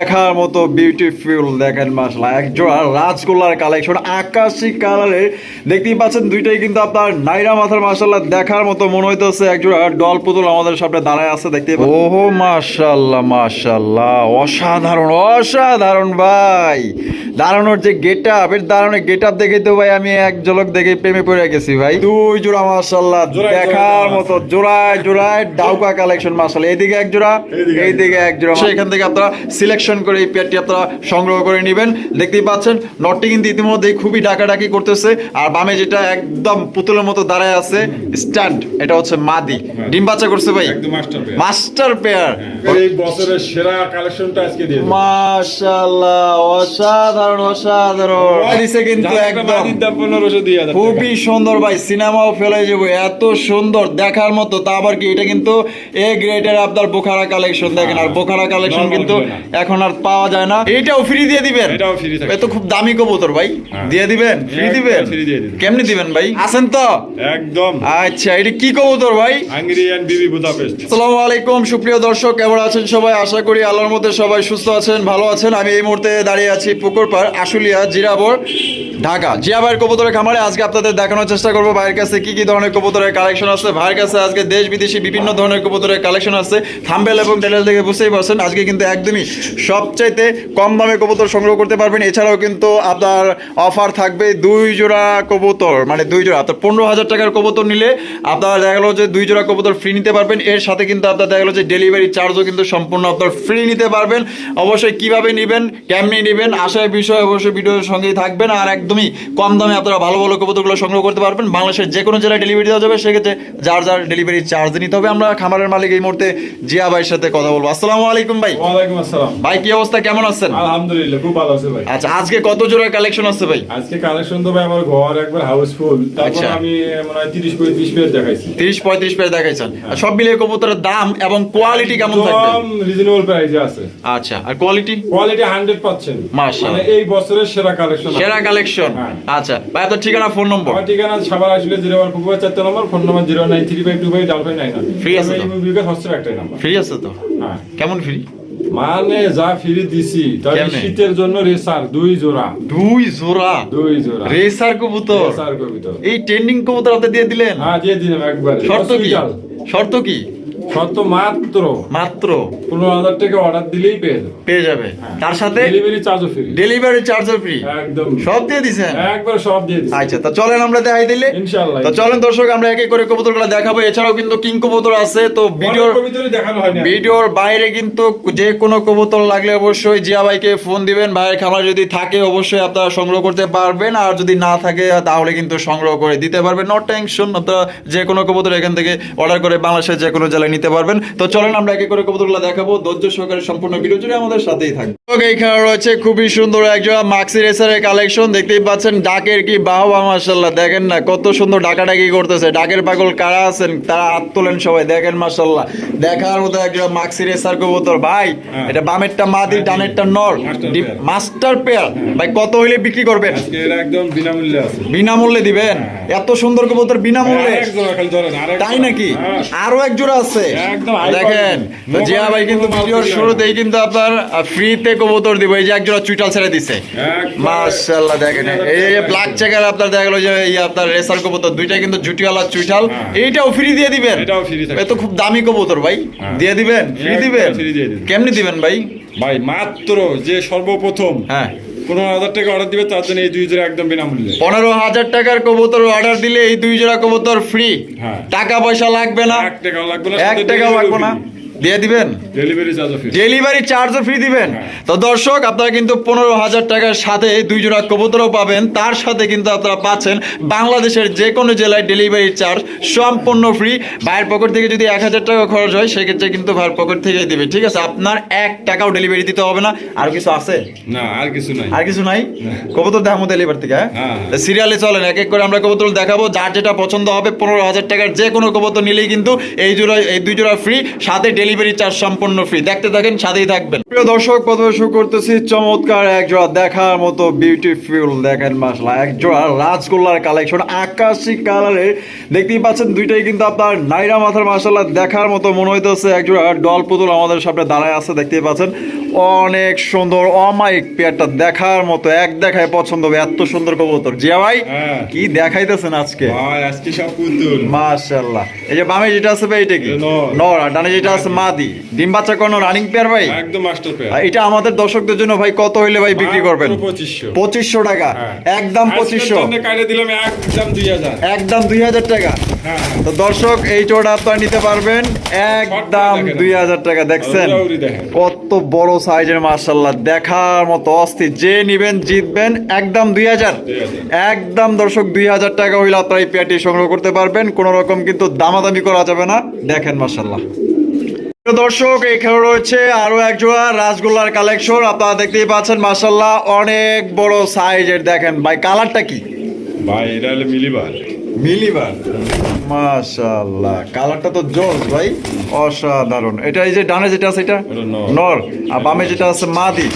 দেখার মতো বিউটিফুল দেখেন মাসলা এক জোড়া রাজগোল্লার কালেকশন আকাশি কালারের দেখতেই পাচ্ছেন দুইটাই কিন্তু আপনার নাইরা মাথার মাসাল্লাহ দেখার মতো মনে হইতেছে। এক জোড়া ডল পুতুল আমাদের সামনে দাঁড়ায় আছে দেখতে ওহো মাশাল্লাহ মাশাল্লাহ অসাধারণ অসাধারণ ভাই। দাঁড়ানোর যে গেট আপ এর দাঁড়ানোর গেট আপ দেখে তো ভাই আমি এক ঝলক দেখে প্রেমে পড়ে গেছি ভাই। দুই জোড়া মাশাল্লাহ দেখার মতো জোড়ায় জোড়ায় ডাউকা কালেকশন মাশাল্লাহ এইদিকে এক জোড়া এইদিকে এক এইদিকে এক জোড়া। সেখান থেকে আপনারা সিলেকশন করে এই পেয়ারটি আপনারা সংগ্রহ করে নেবেন। দেখতেই পাচ্ছেন নটটি কিন্তু ইতিমধ্যেই খুবই ডাকাডাকি করতেছে। আর বামে যেটা একদম পুতুলের মতো দাঁড়ায় আছে স্ট্যান্ড এটা হচ্ছে মাদি। ডিম বাচ্চা করছে ভাই? Master pair. এই বছরের সেরা কালেকশনটা আজকে দিয়ে মাশাআল্লাহ অসাধারণ অসাধারণ। দিছে কিন্তু একদম। 1500 দুই খুবই সুন্দর ভাই সিনেমাও ফেলে যাব এত সুন্দর দেখার মতো। তা আবার কি এটা কিন্তু এ গ্রেডের আপনার বোখারা কালেকশন দেখেন আর বোখারা কালেকশন কিন্তু হবে না। এখন আর পাওয়া যায় না। এটাও ফ্রি দিয়ে দিবেন। এটাও free থাকবে। এ তো খুব দামি কবুতর ভাই। হ্যাঁ। দিয়ে দিবেন? ফ্রি একদম দিবেন? free দিয়ে দিবেন। কেমনি দিবেন ভাই? আছেন তো। একদম। আচ্ছা এটা কি কবুতর ভাই? হাঙ্গেরিয়ান বিবি বুদাপেস্ট। আসসালামু আলাইকুম সুপ্রিয় দর্শক কেমন আছেন সবাই? আশা করি আল্লাহর মধ্যে সবাই সুস্থ আছেন ভালো আছেন। আমি এই মুহূর্তে দাঁড়িয়ে আছি পুকুরপাড় আশুলিয়া জিরাবর ঢাকা। জিয়া ভাইয়ের কবুতরের খামারে আজকে আপনাদের দেখানোর চেষ্টা করব ভাইয়ের কাছে কি কি ধরনের কবুতরের কালেকশন আছে। ভাইয়ের কাছে আজকে দেশ বিদেশি বিভিন্ন ধরনের কবুতরের কালেকশন আছে। থাম্বেল এবং টেলেল থেকে বুঝতেই পারছেন আজকে কিন্তু একদমই সবচাইতে কম দামে কবুতর সংগ্রহ করতে পারবেন। এছাড়াও কিন্তু আপনার অফার থাকবে দুই জোড়া কবুতর মানে দুই জোড়া আপনার পনেরো হাজার টাকার কবুতর নিলে আপনারা দেখা গেলো যে দুই জোড়া কবুতর ফ্রি নিতে পারবেন। এর সাথে কিন্তু আপনার দেখা গেলো যে ডেলিভারি চার্জও কিন্তু সম্পূর্ণ আপনার ফ্রি নিতে পারবেন। অবশ্যই কীভাবে নেবেন কেমনি নেবেন আশার বিষয় অবশ্যই ভিডিওর সঙ্গেই থাকবেন। আর একদমই কম দামে আপনারা ভালো ভালো কবুতরগুলো সংগ্রহ করতে পারবেন। বাংলাদেশের যে কোনো জেলায় ডেলিভারি দেওয়া যাবে সেক্ষেত্রে যার যার ডেলিভারি চার্জ নিতে হবে। আমরা খামারের মালিক এই মুহূর্তে জিয়া ভাইয়ের সাথে কথা বলব। আসসালামু আলাইকুম ভাই। ওয়ালাইকুম আসসালাম। ভাই কি অবস্থা? কেমন আছেন? আলহামদুলিল্লাহ খুব ভালো আছে ভাই। আচ্ছা আজকে কত জোড়ার কালেকশন আছে ভাই? আজকে কালেকশন তো ভাই আমার ঘর একবার হাউসফুল তারপর আচ্ছা। আমি মনে হয় তিরিশ পঁয়ত্রিশ পেজ দেখাইছি। তিরিশ পঁয়ত্রিশ পেয়ে দেখাইছেন। সব মিলিয়ে কবুতরের দাম এবং কোয়ালিটি কেমন থাকবে? রিজনেবল প্রাইসে আছে। আচ্ছা আর কোয়ালিটি কোয়ালিটি হান্ড্রেড পার্সেন্ট মাশাআল্লাহ। মানে এই বছরের সেরা কালেকশন সেরা কালেকশন হ্যাঁ। আচ্ছা ভাই আপনার ঠিকানা ফোন নম্বর ঠিকানা সাবার আসলে জিরো ওয়ান পুকুর চারটে number phone number zero nine three five two five double nine Free আছে তো? ফ্রি আছে তো? কেমন ফ্রি মানে যা ফিরে দিছি? শীতের জন্য রেসার দুই জোড়া। দুই জোড়া? দুই জোড়া। রেসার কবুতর? রেসার কবুতর। এই ট্রেন্ডিং কবুতর আপনি দিয়ে দিলেন? হ্যাঁ দিয়ে দিলাম একবার। শর্ত কি। শর্ত কি? শর্ত মাত্র। মাত্র। পনেরো হাজার টাকা অর্ডার দিলেই পেয়ে যাবে। পেয়ে যাবে। তার সাথে ডেলিভারি চার্জও ফ্রি ডেলিভারি চার্জও ফ্রি একদম। সব দিয়ে দিছেন একবার সব দিয়ে আচ্ছা তা চলেন আমরা দেখাই দিলে। ইনশাআল্লাহ। তো চলেন দর্শক আমরা এক এক করে কবুতরগুলো দেখাবো। এছাড়াও কিন্তু কিং কবুতর আছে তো ভিডিওর ভিডিওর বাইরে কিন্তু যে কোনো কবুতর লাগলে অবশ্যই জিয়া ভাইকে ফোন দিবেন। ভাইয়ের খামার যদি থাকে অবশ্যই আপনারা সংগ্রহ করতে পারবেন। আর যদি না থাকে তাহলে কিন্তু সংগ্রহ করে দিতে পারবেন। নট টেনশন আপনারা যে কোনো কবুতর এখান থেকে অর্ডার করে বাংলাদেশের যে কোনো জেলায় নিতে পারবেন। তো চলেন আমরা এক এক করে কবুতরগুলো দেখাবো। ধৈর্য সহকারে সম্পূর্ণ ভিডিও জুড়ে আমাদের সাথেই থাকবে তো এইখানে রয়েছে খুবই সুন্দর একজোড়া মাক্সি রেসারের কালেকশন দেখতেই পাচ্ছেন ডাকের কি বাহবা মাশাল্লাহ দেখেন না কত সুন্দর ডাকাডাকি করতেছে। ডাকের পাগল কারা আছেন তারা হাত তোলেন সবাই। দেখেন মাশাল্লাহ দেখার মতো একজোড়া মাক্সি রেসার কবুতর। ভাই হ্যাঁ। এটা বামেরটা মাদি ডানেরটা নর। Master pair. ভাই কত হইলে বিক্রি করবেন? একদম বিনামূল্যে আছে। বিনামূল্যে দিবেন? এত সুন্দর কবুতর বিনামূল্যে? আরেক জোড়া খালি ধরেন, আরেক তাই নাকি? হ্যাঁ। আরও এক জোড়া আছে। দেখেন তো জিয়া ভাই কিন্তু ভিডিওর শুরুতেই কিন্তু আপনার ফ্রিতে কবুতর দিব। এই যে চুইটাল ছেড়ে দিছে। মাশাআল্লাহ দেখেন। এই যে ব্ল্যাক চেকার আপনার দেখা গেল যে এই আপনার রেসার কবুতর দুইটা কিন্তু জুটিওয়ালা চুইটাল। হ্যাঁ। এইটাও ফ্রি দিয়ে দিবেন। এটাও থাকবে। এ তো খুব দামি কবুতর ভাই। হ্যাঁ। দিয়ে দিবেন? ফ্রি দিয়ে দিবেন। কেমনি দিবেন ভাই? ভাই মাত্র যে সর্বপ্রথম হ্যাঁ। পনেরো হাজার টাকা অর্ডার দিবে তার জন্য এই দুই জোড়া একদম বিনামূল্যে। পনেরো হাজার টাকার কবুতর অর্ডার দিলে এই দুই জোড়া কবুতর ফ্রি হ্যাঁ। টাকা পয়সা লাগবে না। এক টাকাও লাগবে না এক টাকাও লাগবে না। দিয়ে দিবেন? ডেলিভারি চার্জও ফ্রি দিবেন। হ্যাঁ। তো দর্শক আপনারা কিন্তু পনেরো হাজার টাকার সাথে দুই জোড়া কবুতরও পাবেন। তার সাথে কিন্তু আপনারা পাচ্ছেন বাংলাদেশের যে কোনো জেলায় ডেলিভারি চার্জ সম্পূর্ণ ফ্রি ভাইয়ের পকেট থেকে যদি এক হাজার টাকা খরচ হয় সেক্ষেত্রে কিন্তু ভাইয়ের পকেট থেকেই দিবে ঠিক আছে? আপনার এক টাকাও ডেলিভারি দিতে হবে না। আর কিছু আছে? না আর কিছু নাই। আর কিছু নাই? কবুতর দেখাবো ডেলিভার থেকে হ্যাঁ, হ্যাঁ হ্যাঁ। সিরিয়ালে চলেন এক এক করে আমরা কবুতর দেখাবো। যার যেটা পছন্দ হবে পনেরো হাজার টাকার যে কোনো কবুতর নিলেই কিন্তু এই জোড়া এই দুই জোড়া ফ্রি সাথে ডেলিভারি ডেলিভারি চার্জ সম্পূর্ণ ফ্রি দেখতে থাকেন সাথেই থাকবেন। প্রিয় দর্শক প্রথমে শুরু করতেছি চমৎকার এক জোড়া দেখার মতো বিউটিফুল দেখেন মাসলা এক জোড়া রাজগোল্লার কালেকশন আকাশি কালারের দেখতেই পাচ্ছেন দুইটাই কিন্তু আপনার নাইরা মাথার মাসাল্লাহ দেখার মতো মনে হইতেছে। এক জোড়া ডল পুতুল আমাদের সামনে দাঁড়ায় আছে দেখতেই পাচ্ছেন। অনেক সুন্দর অমাইক পেয়ারটা দেখার মতো এক দেখায় পছন্দ হবে এত সুন্দর কবুতর। জিয়া ভাই হ্যাঁ। কি দেখাইতেছেন আজকে? ভাই আজকে সব পুতুল। মাশাআল্লাহ। এই যে বামে যেটা আছে ভাই এটা কি। নর আর ডানে যেটা আছে মাদি। ডিম বাচ্চা কোনো রানিং পেয়ার ভাই? একদম মাস্টার পেয়ার এটা আমাদের দর্শকদের জন্য ভাই কত হইলে ভাই বিক্রি করবেন? পঁচিশশো। পঁচিশশো টাকা। একদম পঁচিশশো। কাটে দিলাম একদম দুই হাজার। একদম দুই হাজার টাকা। হ্যাঁ। তো দর্শক এই আপনারা নিতে পারবেন। একদম দেখেন। দুই হাজার টাকা দেখছেন? কত বড় সাইজের মার্শাল্লাহ দেখার মতো অস্থির। যে নিবেন জিতবেন। একদম দুই হাজার। 2000 একদম দর্শক দুই হাজার টাকা হইলে আপনারা এই পেয়ারটি সংগ্রহ করতে পারবেন। কোন রকম কিন্তু দামাদামি করা যাবে না। দেখেন মার্শাল্লাহ দর্শক এখানে রয়েছে আরও এক জোড়া রাসগোল্লার কালেকশন আপনারা দেখতেই পাচ্ছেন মার্শাল্লাহ অনেক বড় সাইজের দেখেন ভাই কালারটা কি? ভাই এটা হলো মিলিবার। মিলিবার? মাশাআল্লাহ কালারটা তো জোস ভাই। অসাধারণ। এটা এই যে ডানে যেটা আছে এটা। নর। আর বামে যেটা আছে মাদি।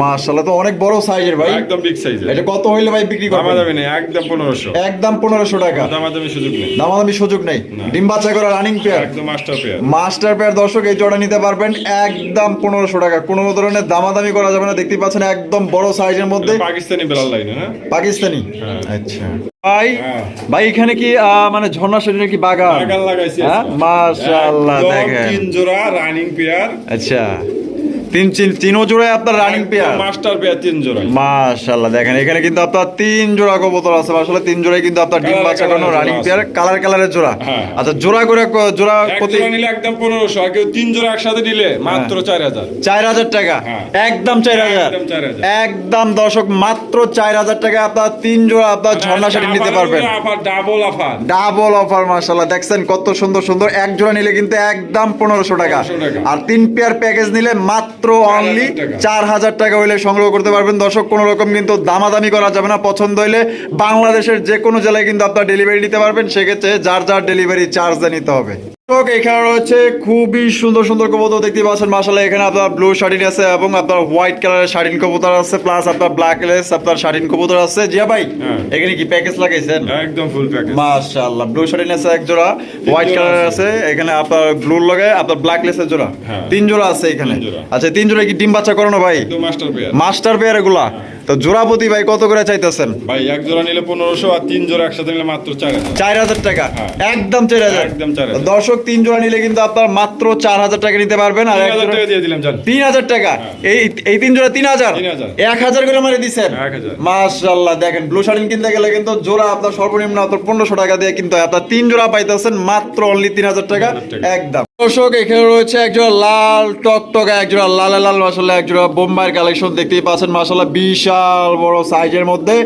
মাশাআল্লাহ তো অনেক বড় সাইজের ভাই। একদম বিগ সাইজের এটা কত হইলে ভাই বিক্রি দামা করবেন? দামি নেই একদম পনেরোশো। একদম পনেরোশো টাকা। দামা দামি সুযোগ নেই। দামাদামি সুযোগ নেই। ডিম বাচ্চা করা রানিং পেয়ার একদম মাস্টার পেয়ার মাস্টার পেয়ার দর্শক এই জোড়া নিতে পারবেন একদম পনেরোশো টাকা। কোনো ধরনের দামাদামি করা যাবে না। দেখতে পাচ্ছেন একদম বড় সাইজের মধ্যে। পাকিস্তানি বেলাল লাইনে না? পাকিস্তানি। হ্যাঁ। আচ্ছা। ভাই? হ্যাঁ। ভাই এখানে কি মানে ঝর্ণা সেজনের কি বাগান? বাগান লাগাইছি হ্যাঁ? মাশাআল্লাহ দেখেন। তিন জোড়া রানিং পেয়ার আচ্ছা। তিন তিন তিনও জোড়ায় আপনার রানিং পেয়ার মাস্টার পেয়ার তিন জোড়া মাশাআল্লাহ দেখেন এখানে কিন্তু আপনার তিন জোড়া কবুতর আছে। আসলে তিন জোড়াই কিন্তু আপনার ডিম বাচ্চা কোনো রানিং পেয়ার কালার কালারের জোড়া। হ্যাঁ। আচ্ছা জোড়া করে জোড়া প্রতি নিলে একদম পনেরোশো আর কেউ তিন জোড়া একসাথে নিলে মাত্র চার হাজার। চার হাজার টাকা? হ্যাঁ। একদম চার হাজার? একদম 4,000 একদম দর্শক মাত্র চার হাজার টাকা আপনার তিন জোড়া আপনার ঝর্ণা সেটি নিতে পারবেন। ডাবল অফার ডাবল অফার দেখছেন কত সুন্দর সুন্দর। এক জোড়া নিলে কিন্তু একদম পনেরোশো 1500 টাকা। আর তিন পেয়ার প্যাকেজ নিলে মাত্র অনলি চার হাজার টাকা। হইলে সংগ্রহ করতে পারবেন। দর্শক কোনো রকম কিন্তু দামাদামি করা যাবে না। পছন্দ হইলে বাংলাদেশের যে কোনো জেলায় কিন্তু আপনার ডেলিভারি নিতে পারবেন। সেক্ষেত্রে যার যার ডেলিভারি চার্জ নিতে হবে। এখানে রয়েছে খুবই সুন্দর সুন্দর কবুতর দেখতে পাচ্ছেন। মাসাল্লাহ এখানে আপনার ব্লু শাড়িন আছে এবং আপনার হোয়াইট কালারের শাড়িন কবুতর আছে প্লাস আপনার ব্ল্যাক লেস আপনার শাড়িন কবুতর আছে। জিয়া ভাই হ্যাঁ। এখানে কি প্যাকেজ লাগাইছেন? একদম ফুল প্যাকেজ মাশাআল্লাহ ব্লু শাড়িন আছে এক জোড়া হোয়াইট কালার আছে। এখানে আপনার ব্লুর লগে আপনার ব্ল্যাক লেসের জোড়া। হ্যাঁ। তিন জোড়া আছে এখানে। আচ্ছা তিন জোড়া কি ডিম বাচ্চা করানো ভাই? মাস্টার পেয়ার মাস্টার পেয়ার এগুলা। তো জোড়া প্রতি ভাই কত করে চাইতেছেন? ভাই এক জোড়া নিলে পনেরোশো আর তিন জোড়া একসাথে নিলে মাত্র চার হাজার। চার হাজার টাকা। হ্যাঁ। একদম চার হাজার। একদম 4,000 দর্শক তিন জোড়া নিলে কিন্তু আপনার মাত্র চার হাজার টাকা নিতে পারবেন আর তিন হাজার টাকা টাকা। এই এই তিন জোড়া তিন হাজার? এক হাজার করে মারে দিচ্ছেন। মাশাল্লাহ দেখেন ব্লু শার্টিন কিনতে গেলে কিন্তু জোড়া আপনার সর্বনিম্ন আপনার পনেরোশো টাকা দিয়ে কিন্তু আপনার তিন জোড়া পাইতেছেন মাত্র অনলি তিন হাজার টাকা। একদম। দর্শক এখানে রয়েছে এক জোড়া লাল টকটকা এক জোড়া লাল লাল মাসাল্লাহ এক জোড়া বোম্বাইয়ের কালেকশন দেখতেই পাচ্ছেন মাসাল্লাহ বিশাল বড় সাইজের মধ্যে।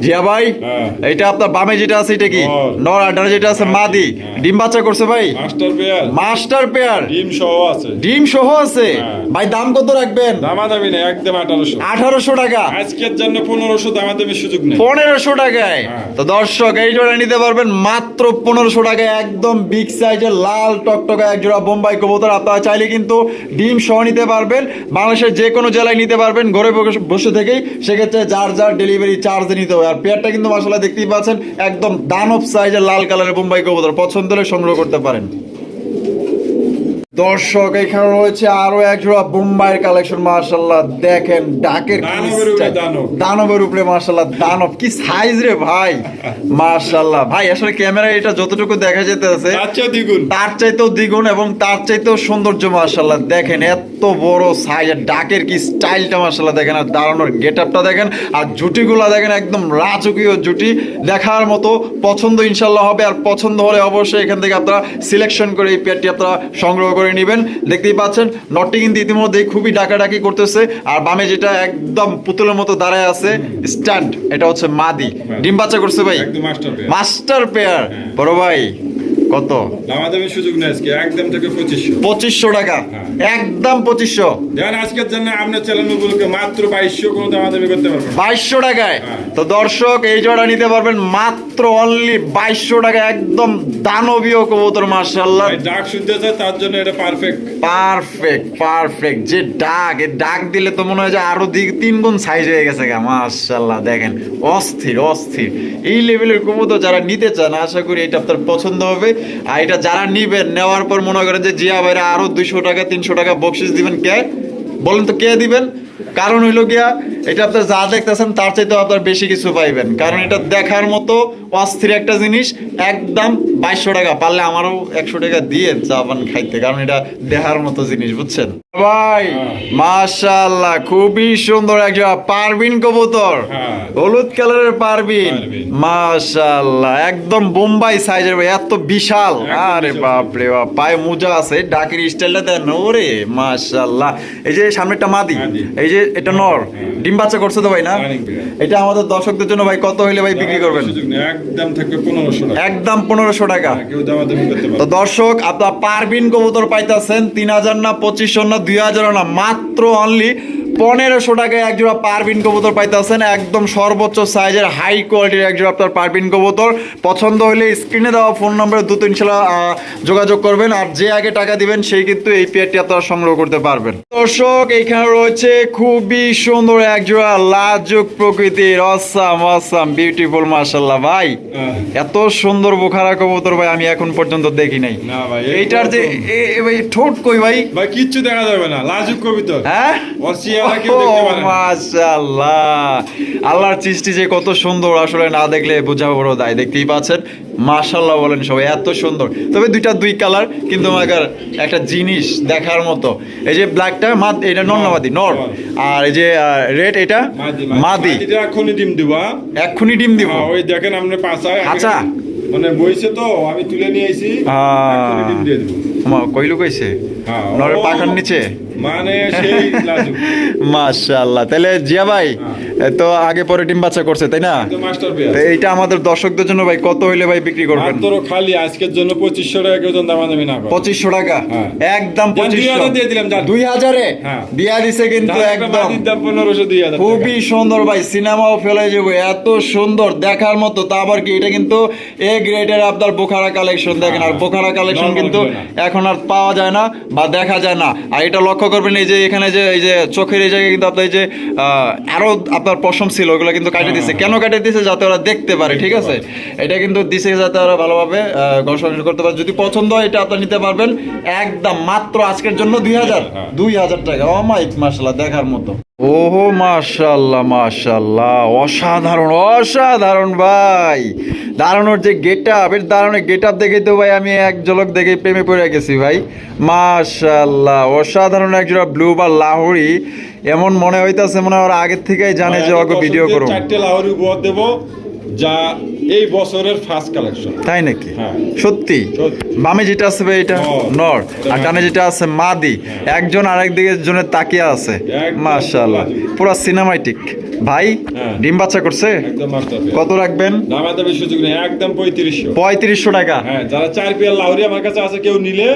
জিয়া ভাই হ্যাঁ। এটা আপনার বামে যেটা আছে এটা কি? নর। ডানে যেটা আছে মাদি। হ্যাঁ। ডিম বাচ্চা করছে ভাই? Master pair. Master pair. ডিম সহ আছে। ডিম সহ আছে? হ্যাঁ। ভাই দাম কত রাখবেন? দামা দামি নেই একদম আঠারোশো। আঠারোশো টাকা। আজকের জন্য পনেরোশো দামা দামি সুযোগ নেই। পনেরোশো টাকায়। হ্যাঁ। তো দর্শক এই জোড়া নিতে পারবেন মাত্র পনেরোশো টাকায় একদম বিগ সাইজের লাল টকটকা এক জোড়া বোম্বাই কবুতর। আপনারা চাইলে কিন্তু ডিম সহ নিতে পারবেন। বাংলাদেশের যে কোনো জেলায় নিতে পারবেন। ঘরে বসে- বসে থেকেই সেক্ষেত্রে যার যার ডেলিভারি চার্জ নিতে হবে। আর পেয়ারটা কিন্তু মাসাল্লাহ দেখতেই পাচ্ছেন, একদম দানব সাইজের লাল কালারের বোম্বাই কবুতর। পছন্দ হলে সংগ্রহ করতে পারেন। দর্শক এখানে রয়েছে আরও এক জোড়া বোম্বাইয়ের কালেকশন মার্শাল্লাহ দেখেন ডাকের দানবের উপরে। মার্শাল্লাহ দানব। কি সাইজ রে ভাই? মার্শাল্লাহ ভাই আসলে ক্যামেরা এটা যতটুকু দেখা যেতে আছে তার চাইতেও দ্বিগুণ এবং তার চাইতেও সৌন্দর্য মার্শাল্লাহ দেখেন এত বড় সাইজ ডাকের কি স্টাইলটা মার্শাল্লাহ দেখেন আর দাঁড়ানোর গেট আপটা দেখেন আর জুটিগুলা দেখেন একদম রাজকীয় জুটি। দেখার মতো পছন্দ ইনশাল্লাহ হবে আর পছন্দ হলে অবশ্যই এখান থেকে আপনারা সিলেকশন করে এই পেয়ারটি আপনারা সংগ্রহ করে নেবেন। দেখতেই পাচ্ছেন নটটি কিন্তু ইতিমধ্যেই খুবই ডাকাডাকি করতেছে। আর বামে যেটা একদম পুতুলের মতো দাঁড়ায় আছে স্ট্যান্ড এটা হচ্ছে মাদি। ডিম বাচ্চা করছে ভাই। মাস্টার পেয়ার বড় ভাই। কত? দামাদামি সুযোগ নেই আজকে একদম থেকে পঁচিশশো। পঁচিশশো টাকা। হ্যাঁ। একদম পঁচিশশো। দেখেন আজকের জন্য আপনার চ্যানেলগুলোকে মাত্র বাইশশো কোনো দামাদামি করতে পারবেন বাইশশো টাকায়। হ্যাঁ। তো দর্শক এই জোড়া নিতে পারবেন মাত্র অনলি বাইশশো টাকা একদম দানবীয় কবুতর মার্শাল্লাহ ডাক শুনতে চায় তার জন্য এটা পারফেক্ট পারফেক্ট পারফেক্ট। যে ডাক এ ডাক দিলে তো মনে হয় যে আরও দিক তিন গুণ সাইজ হয়ে গেছে গা মাশাল্লাহ দেখেন। অস্থির অস্থির। এই লেভেলের কবুতর যারা নিতে চান আশা করি এটা আপনার পছন্দ হবে। আর এটা যারা নিবেন, নেওয়ার পর মনে করেন যে, জিয়া ভাইরা আরও দুইশো টাকা, তিনশো টাকা বকশিস দিবেন কে? বলেন তো কে দিবেন? কারণ হইল গিয়া এটা আপনার যা দেখতেছেন তার চাইতে আপনার বেশি কিছু পাইবেন কারণ এটা দেখার মতো অস্থির একটা জিনিস একদম বাইশশো টাকা পারলে আমারও একশো টাকা দিয়ে চাপান খাইতে কারণ এটা দেখার মতো জিনিস বুঝছেন ভাই মাশাআল্লাহ খুবই সুন্দর একটা পারবিন কবুতর হ্যাঁ। হলুদ কালারের পারবিন। মাশাআল্লাহ একদম বোম্বাই সাইজের ভাই এত বিশাল আরে। বাপ রে বাপ পায়ে মোজা আছে ডাকের স্টাইলটা দেন ওরে মাশাআল্লাহ এই যে সামনেটা মাদি মাদি। এই যে এটা নর হ্যাঁ। ডিম বাচ্চা করছে তো ভাই না? এটা আমাদের দর্শকদের জন্য ভাই কত হইলে ভাই বিক্রি করবেন? একদম থাকবে পনেরোশো টাকা। একদম পনেরোশো টাকা। হ্যাঁ, তো দর্শক আপনার পারবিন কবুতর পাইতেছেন তিন হাজার না পঁচিশশো না দুই হাজার না মাত্র অনলি পনেরোশো টাকায় এক জোড়া পারবিন কবুতর পাইতেছেন। একদম সর্বোচ্চ সাইজের হাই কোয়ালিটির এক জোড়া আপনার পারবিন কবুতর। পছন্দ হলে স্ক্রিনে দেওয়া ফোন নম্বরে দ্রুত ইনশাল্লাহ আহ, যোগাযোগ করবেন আর যে আগে টাকা দিবেন সেই কিন্তু এই পেয়ারটি আপনারা সংগ্রহ করতে পারবেন। দর্শক এইখানে রয়েছে খুবই সুন্দর এক জোড়া লাজুক প্রকৃতির অসাম অসাম বিউটিফুল মার্শাল্লাহ ভাই হ্যাঁ। এত সুন্দর বোখারা কবুতর ভাই আমি এখন পর্যন্ত দেখি নাই। না ভাই এইটার যে ভাই ঠোঁট কই ভাই? ভাই কিচ্ছু দেখা যাবে না লাজুক কবিতর। হ্যাঁ? মাশাআল্লাহ। আল্লাহর সৃষ্টি যে কত সুন্দর আসলে না দেখলে বোঝা বড় দায়। দেখতেই পাচ্ছেন? মাশাআল্লাহ বলেন সবাই এত সুন্দর। তবে দুইটা দুই কালার কিন্তু মাগার একটা জিনিস দেখার মতো। এই যে ব্ল্যাকটা মাদ এটা নন্নাবাদি নর। আর এই যে রেড এটা মাদি এখনই ডিম দিবা এক্ষুনি ডিম দিব। হ্যাঁ, ওই দেখেন আপনি পাশায় আচ্ছা। মানে বইছে তো আমি তুলে নিয়ে আইছি। এখনই ডিম দিয়ে দেবো। মা কইলু কইছে হ্যাঁ, নরের পাখার নিচে? মানে সেই মাশাআল্লাহ। তাহলে জিয়া ভাই তো আগে পরে ডিম বাচ্চা করছে তাই না? এইটা আমাদের দর্শকদের জন্য ভাই কত হইলে ভাই বিক্রি করবেন? খালি আজকের জন্য টাকা কেউ দামাদামি না টাকা? হ্যাঁ। একদম দিয়ে দিলাম, হ্যাঁ। দিয়া দিছে কিন্তু একদম। দাম। খুবই সুন্দর ভাই সিনেমাও ফেলে যাব এত সুন্দর দেখার মতো। তা আবার কি এটা কিন্তু এ গ্রেডের আপনার বোখারা কালেকশন দেখেন। আর বোখারা কালেকশন কিন্তু এখন আর পাওয়া যায় না বা দেখা যায় না। আর এটা লক্ষ্য করবেন এই যে এখানে যে এই যে চোখের এই জায়গায় কিন্তু আপনার এই যে আরও আরও আপনার পশম ছিল ওগুলো কিন্তু কাটে দিছে। কেন কাটে দিছে? যাতে ওরা দেখতে পারে ঠিক আছে? এটা কিন্তু দিছে যাতে ওরা ভালোভাবে আহ, ঘর্ষণ করতে পারে। যদি পছন্দ হয় এটা আপনার নিতে পারবেন। একদম মাত্র আজকের জন্য দুই হাজার। হ্যাঁ। দুই হাজার টাকা। অমাইক মাইক মাসাল্লাহ দেখার মতো। ওহো মাশাল্লাহ মাশাল্লাহ অসাধারণ অসাধারণ ভাই। দাঁড়ানোর যে গেট আপ এর দাঁড়ানোর গেট আপ দেখে তো ভাই আমি এক ঝলক দেখে প্রেমে পড়ে গেছি ভাই। মাশাল্লাহ অসাধারণ একজোড়া ব্লু বা লাহোরি। এমন মনে হইতাছে মনে হয় ওরা আগের থেকেই জানে যে ওকে ভিডিও করো চারটে লাহোরি দেবো। যা এই বছরের ফার্স্ট কালেকশন তাই নাকি? হ্যাঁ। সত্যি। বামে যেটা আছে ভাই এটা নর। আর এটা ডানে যেটা আছে মাদি। একজন আরেক দিকে জনের তাকিয়ে আছে। মাশাআল্লাহ। পুরো সিনেমাটিক ভাই হ্যাঁ। ডিম বাচ্চা করছে? কত রাখবেন? দামা দামি সুযোগ নেই। একদম পঁয়ত্রিশশো। পঁয়ত্রিশশো টাকা। হ্যাঁ যারা চার পেয়ার লাহোরি আমার কাছে আছে কেউ নিলে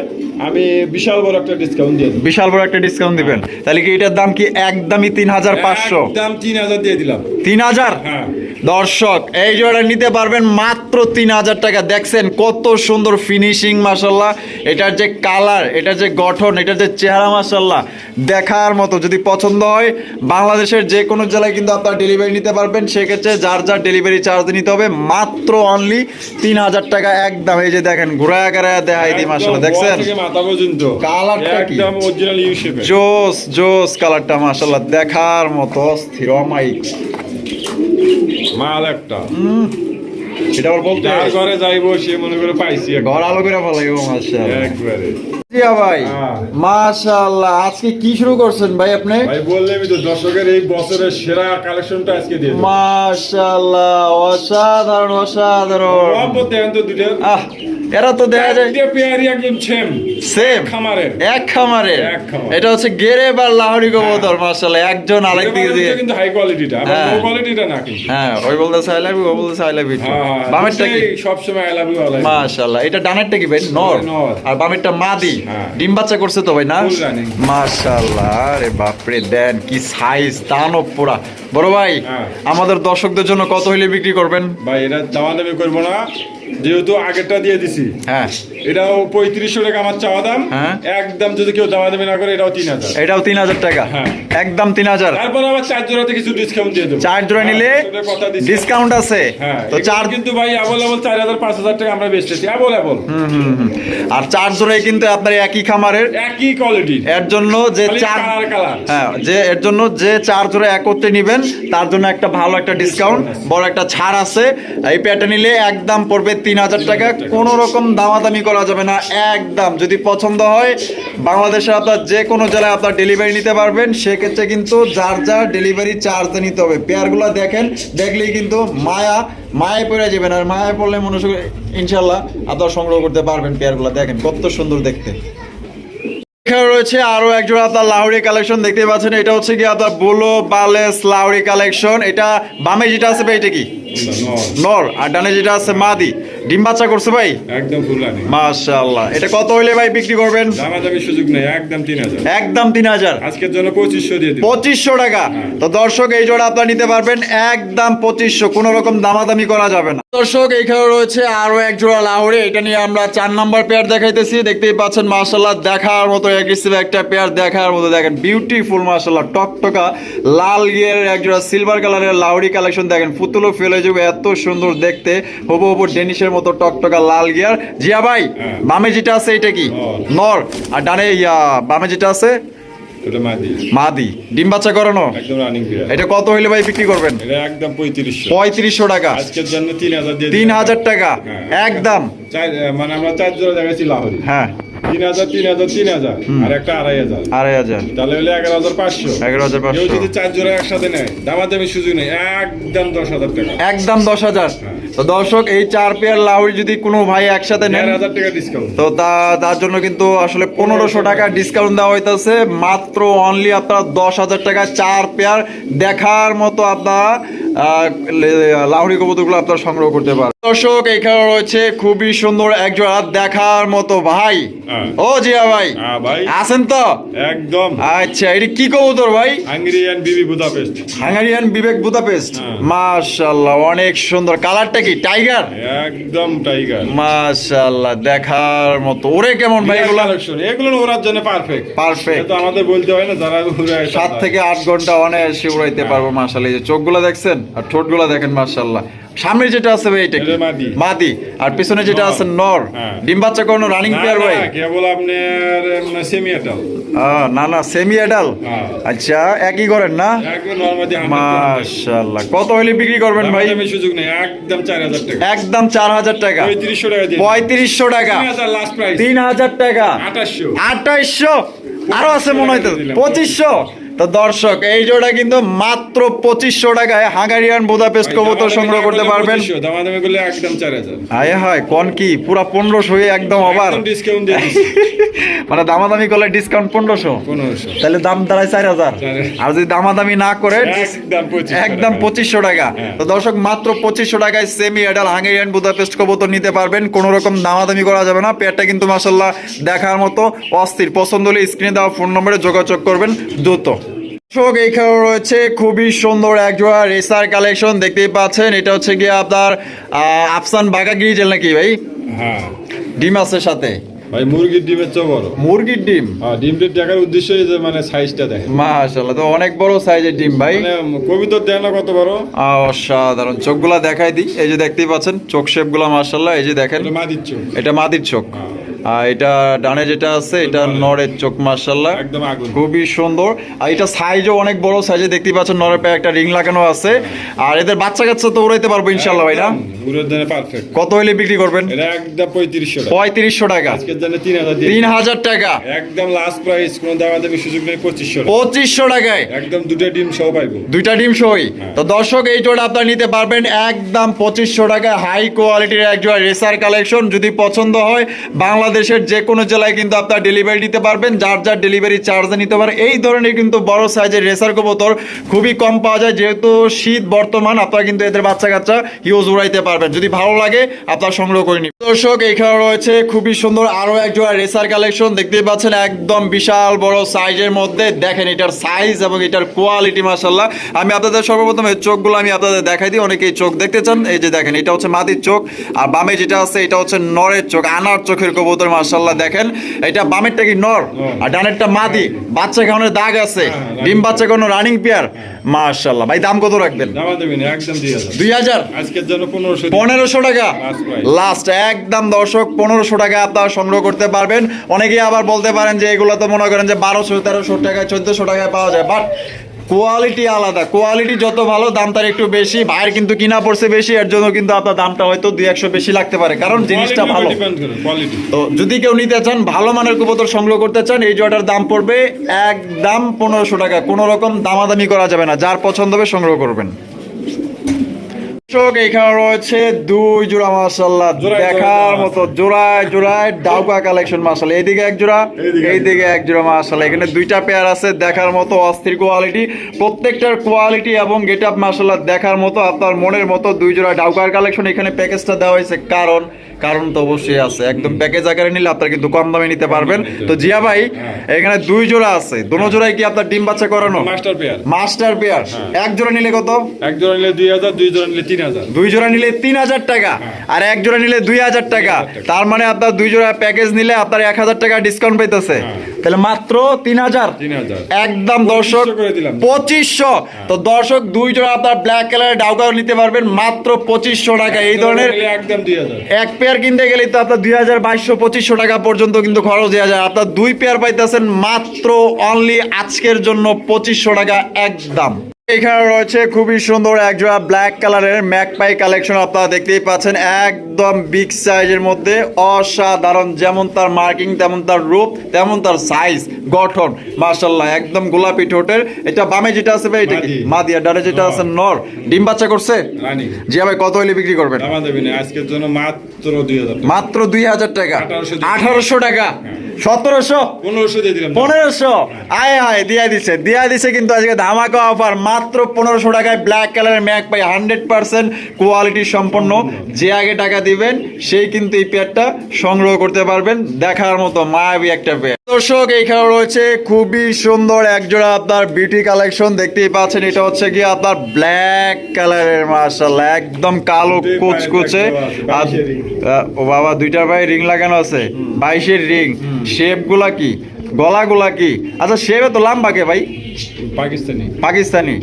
আমি বিশাল বড় একটা ডিসকাউন্ট দিয়ে বিশাল বড় একটা ডিসকাউন্ট দিবেন। তাহলে কি এটার দাম কি একদমই তিন হাজার পাঁচশো? একদম তিন হাজার দিয়ে দিলাম। তিন হাজার? হ্যাঁ। দর্শক এই জোড়া নিতে পারবেন মাত্র তিন হাজার টাকা। দেখছেন কত সুন্দর ফিনিশিং মাসাল্লাহ এটার যে কালার এটার যে গঠন এটার যে চেহারা মাসাল্লাহ দেখার মতো যদি পছন্দ হয় বাংলাদেশের যে কোনো জেলায় কিন্তু আপনার ডেলিভারি নিতে পারবেন। সেক্ষেত্রে যার যার ডেলিভারি চার্জ নিতে হবে মাত্র অনলি তিন হাজার টাকা। একদম এই যে দেখেন ঘুরায় ঘুরায় দেখাই দিই মাসাল্লাহ দেখছেন? কালারটা কি? জোস জোস কালারটা মাসাল্লাহ দেখার মতো অস্থির অমাইক মাল একটা। এটা আবার বলতে ঘরে যাইবো সে মনে করে পাইছি ঘর আলো করে ফেলাই মাছ একবারে। জিয়া ভাই হ্যাঁ। মাশাআল্লাহ আজকে কি শুরু করছেন ভাই আপনি? ভাই বললেমই তো দর্শকের এই বছরের সেরা কালেকশনটা আজকে দিয়ে মাশাআল্লাহ অসাধারণ অসাধারণ। মোহাম্মদ দেখেন তো দুটো। আহ এরা তো দেখা যায়। চারটে পেয়ারই একদম সেম সেম খামারের। এক খামারে। এটা হচ্ছে গেরে বা লাহরি কবুতর মাশাআল্লাহ একজন আরেক দিকে দিয়ে। কিন্তু হাই কোয়ালিটিটা হ্যাঁ। লো কোয়ালিটিটা না কিন্তু। হ্যাঁ ওই বলতেছে আই লাভ ইউ ও বলতেছে আই লাভ ইউ হ্যাঁ হ্যাঁ বামেরটা কি? সব সময় আই লাভ ইউ আলাই মাশাআল্লাহ এটা ডানেরটা কি ভাই? নর। আর বামেরটা মাদি। হ্যাঁ। ডিম বাচ্চা করছে তো ভাই না? মাশাল্লাহ রে আরে বাপরে দেন কি সাইজ দানব পোড়া। বড় ভাই হ্যাঁ। আমাদের দর্শকদের জন্য কত হইলে বিক্রি করবেন? ভাই এটা দামাদামি করব না। যেহেতু আগেরটা দিয়ে দিছি। হ্যাঁ। এটাও পঁয়ত্রিশশো টাকা আমার চাওয়া দাম। হ্যাঁ। একদম যদি কেউ দামাদামি না করে এটাও তিন হাজার। এটাও তিন হাজার টাকা। হ্যাঁ। একদম তিন হাজার। তারপর আবার চার জোড়াতে কিছু ডিসকাউন্ট দিয়ে দেবো। চার জোড়া নিলে হ্যাঁ, দিছি। ডিসকাউন্ট আছে। হ্যাঁ তো চার কিন্তু ভাই অ্যাভেলেবল চার হাজার পাঁচ হাজার টাকা আমরা বেচতেছি। অ্যাভেলেবল হুম, হুম, হুম। আর চার জোড়াই কিন্তু আপনার একই খামারের একই কোয়ালিটি এর জন্য যে চার। হ্যাঁ যে এর জন্য যে চার জোড়া একত্রে নিবেন তার জন্য একটা ভালো একটা ডিসকাউন্ট বড় একটা ছাড় আছে। এই পেয়ারটা নিলে একদম পড়বে তিন হাজার টাকা কোনো রকম দামাদামি করা যাবে না একদম। যদি পছন্দ হয় বাংলাদেশে আপনার যে কোনো জেলায় আপনার ডেলিভারি নিতে পারবেন সেক্ষেত্রে কিন্তু যার যার ডেলিভারি চার্জ নিতে হবে। পেয়ারগুলো দেখেন দেখলেই কিন্তু মায়া মায়ে পড়ে যাবেন। আর মায়ে পড়লে মনে ইনশাল্লাহ আপনার সংগ্রহ করতে পারবেন পেয়ারগুলো। দেখেন কত সুন্দর দেখতে। এখানে রয়েছে আরও একজন আপনার লাউরি কালেকশন দেখতে পাচ্ছেন। এটা হচ্ছে কি আপনার বুলো বালেস লাউরি কালেকশন এটা বামে যেটা আছে এটা কি? নর। আর ডানে যেটা আছে মাদি। ডিম বাচ্চা করছে ভাই? একদম ফুল রানি মাশাআল্লাহ। এটা কত হইলে ভাই বিক্রি করবেন? দামাদামি সুযোগ নেই একদম তিন হাজার। একদম তিন হাজার। আজকের জন্য পঁচিশশো দিয়ে দিন পঁচিশশো টাকা। তো দর্শক এই জোড়া আপনার নিতে পারবেন। একদম পঁচিশশো কোনো রকম দামাদামি করা যাবে না। দর্শক এইখানে রয়েছে আরও এক জোড়া লাহোরে। এটা নিয়ে আমরা চার নাম্বার পেয়ার দেখাইতেছি। দেখতেই পাচ্ছেন মার্শাল্লাহ দেখার মতো অ্যাগ্রেসিভ একটা পেয়ার। দেখার মতো দেখেন বিউটিফুল মার্শাল্লাহ টকটকা লাল গিয়ারের এক জোড়া সিলভার কালারের লাউরি কালেকশন দেখেন পুতুলো ফেলে যাবে এত সুন্দর দেখতে। হবু হবু ডেনিশের মতো টকটকা লাল গিয়ার। জিয়া ভাই হ্যাঁ। বামে যেটা আছে এটা কি? নর। আর ডানে ইয়া বামে যেটা আছে? মাদি। ডিম বাচ্চা করানো? এটা কত হইলে ভাই বিক্রি করবেন? একদম পঁয়ত্রিশশো। টাকা। আজকের জন্য তিন হাজার তিন হাজার টাকা। হ্যাঁ। একদম। মানে আমরা চার জোড়া দেখাচ্ছি লাহোরি। হ্যাঁ। তিন হাজার তিন হাজার তিন হাজার। আর একটা আড়াই হাজার। আড়াই হাজার। তাহলে হলে এগারো হাজার পাঁচশো। এগারো হাজার পাঁচশো। যদি চার জোড়া একসাথে নেয় দামাদামি সুযোগ নেই। একদম দশ হাজার টাকা। একদম দশ হাজার। তো দর্শক এই চার পেয়ার লাউরি যদি কোনো ভাই একসাথে নেন হাজার টাকা ডিসকাউন্ট তো তা তার জন্য কিন্তু আসলে পনেরোশো টাকা ডিসকাউন্ট দেওয়া হইতেছে। মাত্র অনলি আপনার দশ হাজার টাকা চার পেয়ার দেখার মতো আপনার লাউরি কবুতরগুলো আপনার সংগ্রহ করতে পারেন দর্শক এখানে রয়েছে খুবই সুন্দর একজোড়া দেখার মতো ভাই। হ্যাঁ। ও জিয়া ভাই। হ্যাঁ ভাই। আছেন তো? একদম। আচ্ছা এটা কি কবুতর ভাই? হাঙ্গেরিয়ান বিবি বুদাপেস্ট। হাঙ্গারিয়ান বিবেক বুদাপেস্ট। হ্যাঁ। মাশাআল্লাহ অনেক সুন্দর। কালারটা কি? টাইগার? একদম টাইগার। মাশাআল্লাহ দেখার মতো। ওরে কেমন ভাই এগুলো? এগুলো ওরার জন্য পারফেক্ট পারফেক্ট তো আমাদের বলতে হয় না যারা ঘুরে সাত থেকে আট ঘণ্টা অনায়াসে উড়াইতে পারব মাশাআল্লাহ। এই যে চোখগুলো দেখছেন আর ঠোঁটগুলো দেখেন মাশাআল্লাহ। সামনে যেটা আছে ভাই এটা মাদি। মাদি। আর পিছনে যেটা আছে নর। হ্যাঁ। ডিম বাচ্চা কোনো রানিং পেয়ার ভাই। কেবল আপনার সেমি এটাল আহ, না না সেমি এডাল হ্যাঁ। আচ্ছা একই করেন না? মাশাআল্লাহ। কত হলে বিক্রি করবেন ভাই? আমি সুযোগ নেই একদম চার হাজার টাকা। একদম চার হাজার টাকা। পঁয়ত্রিশশো টাকা দিয়ে। পঁয়ত্রিশশো টাকা। তিন হাজার লাস্ট প্রাইস তিন হাজার টাকা। আঠাশশো। আঠাইশশো আরও আছে মনে হয় তো। পঁচিশশো। তো দর্শক এই জোড়া কিন্তু মাত্র পঁচিশশো টাকায় হাঙ্গারিয়ান বুদাপেস্ট কবুতর সংগ্রহ করতে পারবেন। আয় হয় কোন কি? পুরা পনেরোশো একদম আবার। মানে দামাদামি করলে ডিসকাউন্ট পনেরোশো। তাহলে দাম দাঁড়ায় চার হাজার। আর যদি দামাদামি না করে একদম পঁচিশশো টাকা। হ্যাঁ। তো দর্শক মাত্র পঁচিশশো টাকায় সেমি এডাল হাঙ্গেরিয়ান বুদাপেস্ট কবুতর নিতে পারবেন। কোনো রকম দামাদামি করা যাবে না। পেয়ারটা কিন্তু মাসাল্লাহ দেখার মতো অস্থির। পছন্দ হলে স্ক্রিনে দেওয়া ফোন নম্বরে যোগাযোগ করবেন দ্রুত। দর্শক এইখানে রয়েছে খুবই সুন্দর এক জোড়া রেসার কালেকশন দেখতেই পাচ্ছেন। এটা হচ্ছে গিয়ে আপনার আফসান বাঘা গ্রিজেল নাকি ভাই? হ্যাঁ। ডিম আছে সাথে। ভাই মুরগির ডিমের চেয়ে বড়। মুরগির ডিম? হ্যাঁ ডিমটির দেখার উদ্দেশ্য এই যে মানে সাইজটা দেখে মাশাল্লাহ তো অনেক বড় সাইজের ডিম ভাই। মানে কবিতর দেয় না কত বড়। অসাধারণ চোখগুলা দেখাই দিই। এই যে দেখতেই পাচ্ছেন চোখ শেপগুলা মাশাল্লাহ এই যে দেখেন। এটা মা দিচ্ছ এটা মাদির চোখ। আর এটা ডানে যেটা আছে এটা নরের চোখ মার্শাল্লাহ একদম খুবই সুন্দর। আর এটা সাইজও অনেক বড় সাইজে দেখতে পাচ্ছেন নরের পায়ে একটা রিং লাগানো আছে। আর এদের বাচ্চা কাচ্চা তো উড়াইতে পারব ইনশাল্লাহ ভাই না? কত হইলে বিক্রি করবেন? পঁয়ত্রিশশো টাকা। তিন হাজার টাকা। একদম লাস্ট প্রাইস কোনো দামা দামি সুযোগ নেই পঁচিশশো পঁচিশশো টাকায়। একদম দুটো ডিম সহ পাইবো। দুইটা ডিম সই তো দর্শক এই জোড়া আপনারা নিতে পারবেন একদম পঁচিশশো টাকা। হাই কোয়ালিটির এক জোড়া রেসার কালেকশন যদি পছন্দ হয় বাংলাদেশের যে কোনো জেলায় কিন্তু আপনারা ডেলিভারি দিতে পারবেন। যার যার ডেলিভারি চার্জ নিতে পারে এই ধরনের কিন্তু বড় সাইজের রেসার কবুতর খুবই কম পাওয়া যায়। যেহেতু শীত বর্তমান, আপনারা কিন্তু এদের বাচ্চা কাচ্চা ইউজ উড়াইতে পারবেন। যদি ভালো লাগে, আপনারা সংগ্রহ করে নিন। দর্শক, এখানে রয়েছে খুবই সুন্দর আরও এক জোড়া রেসার কালেকশন দেখতেই পাচ্ছেন, একদম বিশাল বড় সাইজের মধ্যে। দেখেন, এটার সাইজ এবং এটার কোয়ালিটি মাসাল্লাহ আমি আপনাদের সর্বপ্রথম এই চোখগুলো আমি আপনাদের দেখাই দিই। অনেকেই চোখ দেখতে চান। এই যে দেখেন, এটা হচ্ছে মাদির চোখ। আর বামে যেটা আছে, এটা হচ্ছে নরের চোখ, আনার চোখের কবুতর। মাসাল্লাহ দেখেন। এটা বামেরটা কি নর? আর ডানেরটা মাদি। বাচ্চা খাওয়ানোর দাগ আছে? হ্যাঁ, ডিম বাচ্চা কোনো রানিং পেয়ার? মাশাল্লাহ ভাই দাম কত রাখবেন? দুই হাজার? পনেরোশো টাকা? লাস্ট একদম দর্শক পনেরোশো টাকা আপনারা সংগ্রহ করতে পারবেন। অনেকেই আবার বলতে পারেন যে এগুলো তো মনে করেন যে বারোশো তেরোশো টাকায় চোদ্দশো টাকায় পাওয়া যায়। বাট কোয়ালিটি আলাদা। কোয়ালিটি যত ভালো দাম তার একটু বেশি। ভাইয়ের কিন্তু কিনা পড়ছে বেশি এর জন্য কিন্তু আপনার দামটা হয়তো দুই একশো বেশি লাগতে পারে। কারণ জিনিসটা ভালো। তো যদি কেউ নিতে চান ভালো মানের কবুতর সংগ্রহ করতে চান এই জোয়াটার দাম পড়বে একদম পনেরোশো টাকা। কোনো রকম দামাদামি করা যাবে না। যার পছন্দ হবে সংগ্রহ করবেন। দর্শক, এখানে রয়েছে দুই জোড়া মাসাল্লাহ দেখার মতো জোড়ায় জোড়ায় ডাউকা কালেকশন মাসাল্লাহ এইদিকে এক জোড়া এইদিকে এক জোড়া। মাসাল্লাহ এখানে দুইটা পেয়ার আছে দেখার মতো অস্থির কোয়ালিটি প্রত্যেকটার কোয়ালিটি এবং গেট আপ মাসাল্লাহ দেখার মতো আপনার মনের মতো দুই জোড়া ডাউকার কালেকশন। এখানে প্যাকেজটা দেওয়া হয়েছে কারণ কারণ তো অবশ্যই আছে। একদম প্যাকেজ আকারে নিলে আপনারা কিন্তু কম দামে নিতে পারবেন। তো জিয়া ভাই এখানে দুই জোড়া আছে। দোনো জোড়ায় কি আপনার ডিম বাচ্চা করানো? মাস্টার পেয়ার মাস্টার পেয়ার এক জোড়া নিলে কত? এক জোড়া নিলে দুই হাজার দুই জোড়া নিলে তিন হাজার দুই জোড়া নিলে তিন হাজার টাকা আর এক জোড়া নিলে দুই হাজার টাকা। তার মানে আপনার দুই জোড়া প্যাকেজ নিলে আপনার এক হাজার টাকা ডিসকাউন্ট পাইতেছে। তাহলে মাত্র তিন হাজার। একদম দর্শক 2500 করে দিলাম। পঁচিশশো। তো দর্শক দুই জোড়া আপনার ব্ল্যাক কালারের ডাউকাও নিতে পারবেন মাত্র পঁচিশশো টাকা। এই ধরনের একদম এক এক পেয়ার কিনতে গেলে তো আপনার দুই হাজার বাইশশো পঁচিশশো টাকা পর্যন্ত কিন্তু খরচ দেওয়া যায়। আপনার দুই পেয়ার পাইতেছেন মাত্র অনলি আজকের জন্য পঁচিশশো টাকা একদম। এখানে রয়েছে খুবই সুন্দর এক জোড়া ব্ল্যাক কালারের ম্যাকপাই কালেকশন আপনারা দেখতেই পাচ্ছেন। একদম বিগ সাইজের মধ্যে অসাধারণ যেমন তার মার্কিং তেমন তার রূপ তেমন তার সাইজ গঠন মার্শাল্লাহ একদম গোলাপি ঠোঁটের। এটা বামে যেটা আছে ভাই এটা কি? মাদি। মাদিয়া ডারে যেটা আছে নর। ডিম বাচ্চা করছে? জিয়া ভাই কত হইলে বিক্রি করবেন? আজকের জন্য মাত্র দুই হাজার মাত্র দুই হাজার টাকা। 1800 আঠারোশো টাকা। সতেরোশো। পনেরোশো আয় হায় দিয়া দিছে। দিয়া দিছে কিন্তু আজকে ধামাকা অফার মাত্র পনেরোশো টাকায় ব্ল্যাক কালারের ম্যাক পাই হান্ড্রেড পার্সেন্ট কোয়ালিটি সম্পন্ন। যে আগে টাকা দিবেন সেই কিন্তু এই পেয়ারটা সংগ্রহ করতে পারবেন। দেখার মতো মায়াবী একটা পেয়ার দর্শক এইখানে রয়েছে খুবই সুন্দর একজোড়া আপনার বিউটি কালেকশন দেখতেই পাচ্ছেন এটা হচ্ছে কি আপনার ব্ল্যাক কালারের মার্শাল একদম কালো কুচকুচে। আর ও বাবা দুইটা ভাই রিং লাগানো আছে। বাইশের রিং শেপগুলা কি? গলাগুলা কি? আচ্ছা শেপে তো লাম্বা কে ভাই? পাকিস্তানি। পাকিস্তানি।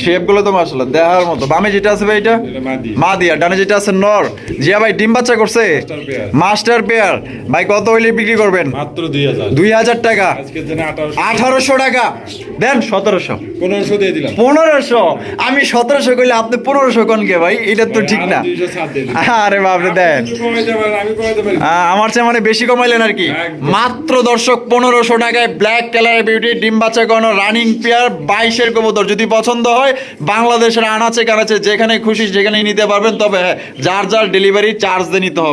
শেপগুলো তো মাসাল্লাহ দেখার মতো। বামে যেটা আছে ভাই এটা? মাদি। মা দিয়া ডানে যেটা আছে নর। জিয়া ভাই ডিম বাচ্চা করছে? মাস্টার পেয়ার ভাই কত হইলে বিক্রি করবেন? মাত্র দুই হাজার। টাকা। আঠারোশো। টাকা। দেন সতেরোশো। পনেরোশো দিয়ে দিলাম। পনেরোশো। আমি সতেরোশো কইলে আপনি পনেরোশো কোন কে ভাই এটা তো ঠিক না। আরও 200 ছাড় দিয়ে দিলাম। আরে বাপরে দেন। আমার চেয়ে মানে বেশি কমাইলেন আর কি। মাত্র দর্শক পনেরোশো টাকায় ব্ল্যাক কালারের বিউটি ডিম বাচ্চা কোনো রানিং পেয়ার বাইশের কবুতর। যদি পছন্দ হয়, বাংলাদেশের আনাচে কানাচে যেখানে খুশি যেখানেই নিতে পারবেন। তবে হ্যাঁ যার যার ডেলিভারি চার্জ দিয়ে নিতে হবে।